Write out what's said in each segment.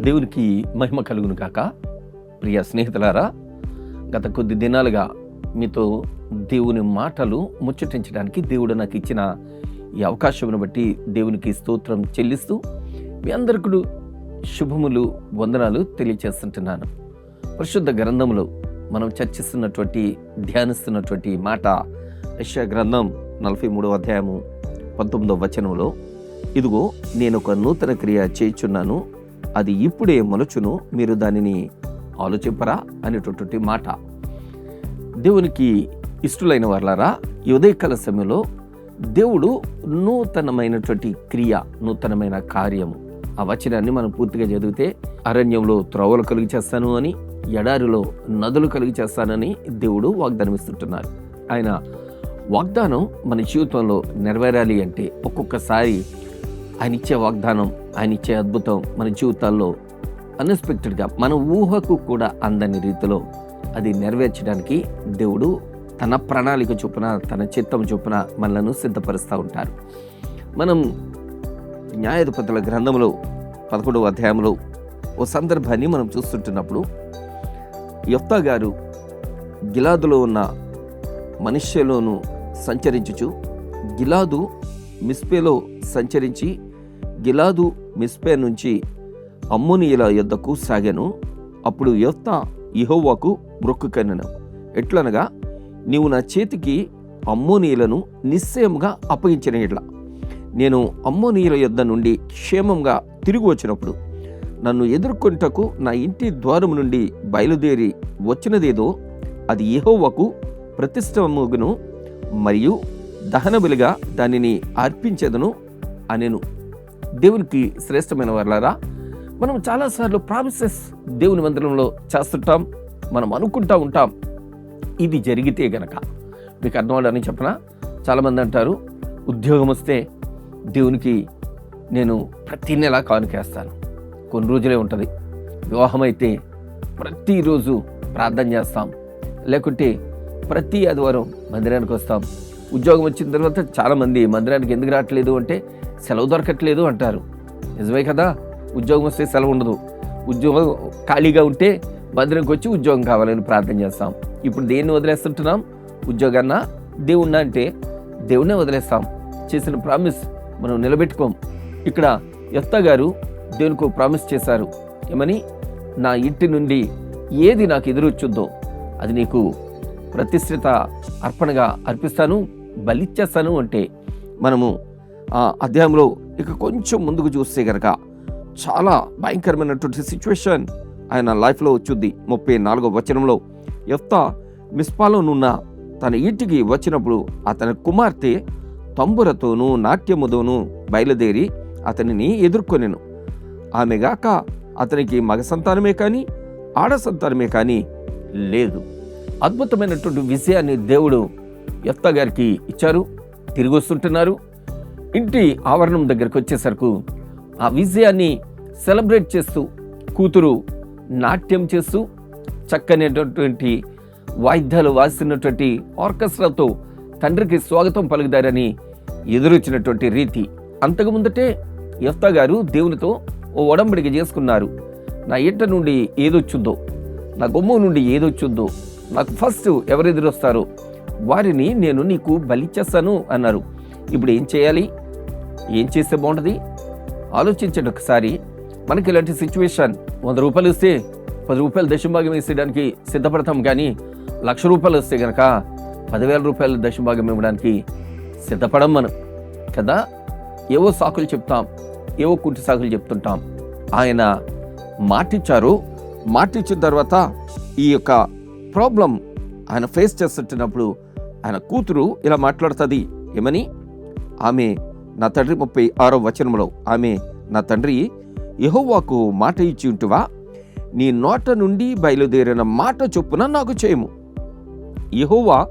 దేవునికి మహిమ కలుగును కాక ప్రియ స్నేహితులారా గత కొద్ది దినాలుగా మీతో దేవుని మాటలు ముచ్చటించడానికి దేవుడు నాకు ఇచ్చిన ఈ అవకాశమును బట్టి దేవునికి స్తోత్రం చెల్లిస్తూ మీ అందరికీ శుభములు వందనాలు తెలియచేస్తుంటున్నాను. పరిశుద్ధ గ్రంథములో మనం చర్చిస్తున్నటువంటి ధ్యానిస్తున్నటువంటి మాట యశ గ్రంథం నలభై మూడవ అధ్యాయము పంతొమ్మిదవ వచనంలో ఇదిగో నేను ఒక నూతన క్రియ చేయుచున్నాను. అది ఇప్పుడే మొలచును. మీరు దానిని ఆలోచింపరా? అనేటటువంటి మాట. దేవునికి ఇష్టలైన వాళ్ళారా ఈ ఉదయకాల సమయంలో దేవుడు నూతనమైనటువంటి క్రియ నూతనమైన కార్యము ఆ వచనాన్ని మనం పూర్తిగా చదివితే అరణ్యంలో త్రోవలు కలిగి చేస్తాను అని ఎడారిలో నదులు కలిగి చేస్తానని దేవుడు వాగ్దానమిస్తుంటున్నారు. ఆయన వాగ్దానం మన జీవితంలో నెరవేరాలి అంటే ఒక్కొక్కసారి ఆయన ఇచ్చే వాగ్దానం ఆయన ఇచ్చే అద్భుతం మన జీవితాల్లో అన్ఎక్స్పెక్టెడ్గా మన ఊహకు కూడా అందని రీతిలో అది నెరవేర్చడానికి దేవుడు తన ప్రణాళిక చొప్పున తన చిత్తం చొప్పున మనలను సిద్ధపరుస్తూ ఉంటారు. మనం న్యాయాధిపతుల గ్రంథంలో పదకొండవ అధ్యాయంలో ఓ సందర్భాన్ని మనం చూస్తుంటున్నప్పుడు యొత్త గారు గిలాదులో ఉన్న మనుష్యలోను సంచరించుచు. గిలాదు మిస్పేలో సంచరించి గిలాదు మిస్పే నుంచి అమ్మోనియల యొద్దకు సాగాను. అప్పుడు యొత్త ఇహోవాకు మొక్కు ఎట్లనగా నీవు నా చేతికి అమ్మోనీయులను నిశ్చయంగా అప్పగించిన ఇట్లా నేను అమ్మోనీయుల యొద్ద నుండి క్షేమంగా తిరిగి వచ్చినప్పుడు నన్ను ఎదుర్కొంటకు నా ఇంటి ద్వారము నుండి బయలుదేరి వచ్చినదేదో అది ఇహోవాకు ప్రతిష్టముగును. మరియు దహన బలిగా దానిని అర్పించేదను అనెను. దేవునికి శ్రేష్టమైన వర్లారా మనం చాలాసార్లు ప్రామిసెస్ దేవుని మందిరంలో చేస్తుంటాం మనం అనుకుంటా ఉంటాం ఇది జరిగితే గనక. మీకు అర్థమవడని చెప్పిన? చాలామంది అంటారు ఉద్యోగం వస్తే దేవునికి నేను ప్రతి నెల కానుకేస్తాను కొన్ని రోజులే ఉంటుంది. వివాహం అయితే ప్రతిరోజు ప్రార్థన చేస్తాం. లేకుంటే ప్రతి ఆదివారం మందిరానికి వస్తాం. ఉద్యోగం వచ్చిన తర్వాత చాలామంది మందిరానికి ఎందుకు రావట్లేదు అంటే సెలవు దొరకట్లేదు అంటారు. నిజమే కదా? ఉద్యోగం వస్తే సెలవు ఉండదు. ఉద్యోగం ఖాళీగా ఉంటే మందిరంకి వచ్చి ఉద్యోగం కావాలని ప్రార్థన చేస్తాం. ఇప్పుడు దేన్ని వదిలేస్తుంటున్నాం? ఉద్యోగాన్న దేవుణ్ణ అంటే దేవుణ్ణే వదిలేస్తాం. చేసిన ప్రామిస్ మనం నిలబెట్టుకోం. ఇక్కడ ఎత్త గారు దేవునికి ప్రామిస్ చేశారు. ఏమని? నా ఇంటి నుండి ఏది నాకు ఎదురొచ్చుద్దో అది నీకు ప్రతిష్ఠిత అర్పణగా అర్పిస్తాను బలిచ్చేస్తాను అంటే మనము ఆ అధ్యాయంలో ఇక కొంచెం ముందుకు చూస్తే కనుక చాలా భయంకరమైనటువంటి సిచ్యువేషన్ ఆయన లైఫ్లో వచ్చింది. ముప్పై నాలుగో వచనంలో ఎఫ్తా మిస్పాలోనున్న తన ఇంటికి వచ్చినప్పుడు అతని కుమార్తె తంబురతోనూ నాట్యముతోనూ బయలుదేరి అతనిని ఎదుర్కొనెను. ఆమెగాక అతనికి మగ సంతానమే కానీ ఆడ సంతానమే కానీ లేదు. అద్భుతమైనటువంటి విజయాన్ని దేవుడు ఎత్త గారికి ఇచ్చారు. తిరిగి వస్తుంటున్నారు. ఇంటి ఆవరణం దగ్గరకు వచ్చేసరికి ఆ విజయాన్ని సెలబ్రేట్ చేస్తూ కూతురు నాట్యం చేస్తూ చక్కనేటటువంటి వాయిద్యాలు వాసినటువంటి ఆర్కెస్ట్రాతో తండ్రికి స్వాగతం పలుకుదారని ఎదురొచ్చినటువంటి రీతి. అంతకు ముందటే ఎఫ్తా గారు దేవునితో ఓ ఒడంబడిక చేసుకున్నారు. నా ఇంట నుండి ఏదొచ్చుద్దో నా గుమ్మం నుండి ఏదొచ్చుద్దో నాకు ఫస్ట్ ఎవరు ఎదురొస్తారో వారిని నేను నీకు బలిచ్చేస్తాను అన్నారు. ఇప్పుడు ఏం చేయాలి? ఏం చేస్తే బాగుంటుంది? ఆలోచించండి ఒకసారి. మనకి ఇలాంటి సిచ్యువేషన్ వంద రూపాయలు ఇస్తే పది రూపాయలు దశభాగం వేసేయడానికి సిద్ధపడతాం కానీ లక్ష రూపాయలు వస్తే కనుక పదివేల రూపాయలు దశభాగం ఇవ్వడానికి సిద్ధపడం మనం. కదా? ఏవో సాకులు చెప్తాం. ఏవో కుంటి సాకులు చెప్తుంటాం. ఆయన మాటిచ్చారు. మాటిచ్చిన తర్వాత ఈ యొక్క ప్రాబ్లం ఆయన ఫేస్ చేస్తుంటున్నప్పుడు ఆయన కూతురు ఇలా మాట్లాడుతుంది. ఏమని? ఆమె నా తండ్రి ముప్పై ఆరో వచనంలో ఆమె నా తండ్రి యహోవాకు మాట ఇచ్చి ఉంటువా? నీ నోట నుండి బయలుదేరిన మాట చొప్పున నాకు చేయము. యహోవా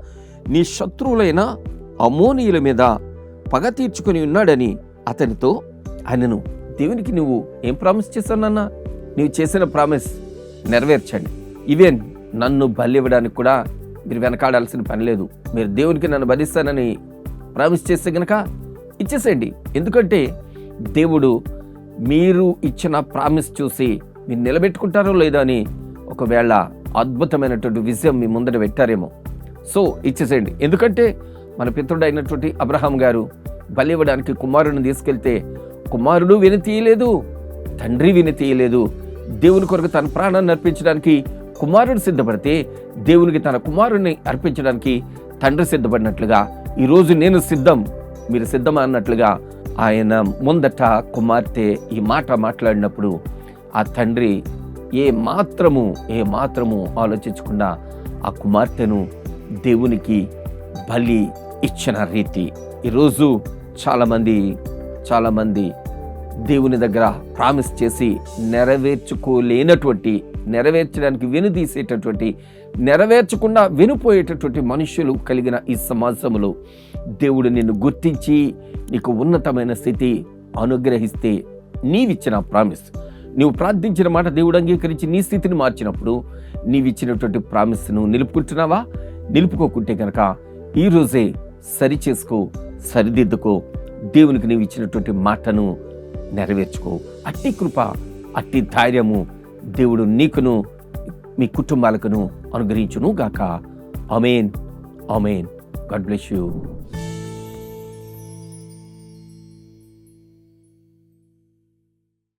నీ శత్రువులైన అమోనీయుల మీద పగ తీర్చుకొని ఉన్నాడని అతనితో ఆయనను దేవునికి నువ్వు ఏం ప్రామిస్ చేశానన్నా నీవు చేసిన ప్రామిస్ నెరవేర్చండి. ఈవెన్ నన్ను బలి ఇవ్వడానికి కూడా మీరు వెనకాడాల్సిన పని లేదు. మీరు దేవునికి నన్ను బలిస్తానని ప్రామిస్ చేస్తే గనక ఇచ్చేసేయండి. ఎందుకంటే దేవుడు మీరు ఇచ్చిన ప్రామిస్ చూసి మీరు నిలబెట్టుకుంటారో లేదో అని ఒకవేళ అద్భుతమైనటువంటి విజయం మీ ముందర పెట్టారేమో. సో ఇచ్చేసేయండి. ఎందుకంటే మన పితృడైనటువంటి అబ్రహాం గారు బలి ఇవ్వడానికి కుమారుని తీసుకెళ్తే కుమారుడు విని తీయలేదు తండ్రి విని తీయలేదు. దేవుని కొరకు తన ప్రాణాన్ని అర్పించడానికి కుమారుడు సిద్ధపడితే దేవునికి తన కుమారుడిని అర్పించడానికి తండ్రి సిద్ధపడినట్లుగా ఈరోజు నేను సిద్ధం మీరు సిద్ధమా అన్నట్లుగా ఆయన ముందట కుమార్తె ఈ మాట మాట్లాడినప్పుడు ఆ తండ్రి ఏ మాత్రము ఏ మాత్రము ఆలోచించకుండా ఆ కుమార్తెను దేవునికి బలి ఇచ్చిన రీతి. ఈరోజు చాలామంది చాలామంది దేవుని దగ్గర ప్రామిస్ చేసి నెరవేర్చుకోలేనటువంటి నెరవేర్చడానికి వెనుదీసేటటువంటి నెరవేర్చకుండా వెనుపోయేటటువంటి మనుషులు కలిగిన ఈ సమాజంలో దేవుడు నిన్ను గుర్తించి నీకు ఉన్నతమైన స్థితి అనుగ్రహిస్తే నీవిచ్చిన ప్రామిస్. నీవు ప్రార్థించిన మాట దేవుడు అంగీకరించి నీ స్థితిని మార్చినప్పుడు నీవిచ్చినటువంటి ప్రామిస్ను నిలుపుకుంటున్నావా? నిలుపుకోకుంటే కనుక ఈరోజే సరి చేసుకో సరిదిద్దుకో. దేవునికి నీవు ఇచ్చినటువంటి మాటను నెరవేర్చుకో. అట్టి కృప అట్టి ధైర్యము దేవుడు నీకును మీ కుటుంబాలకును అనుగ్రహించును గాక amen amen God bless you.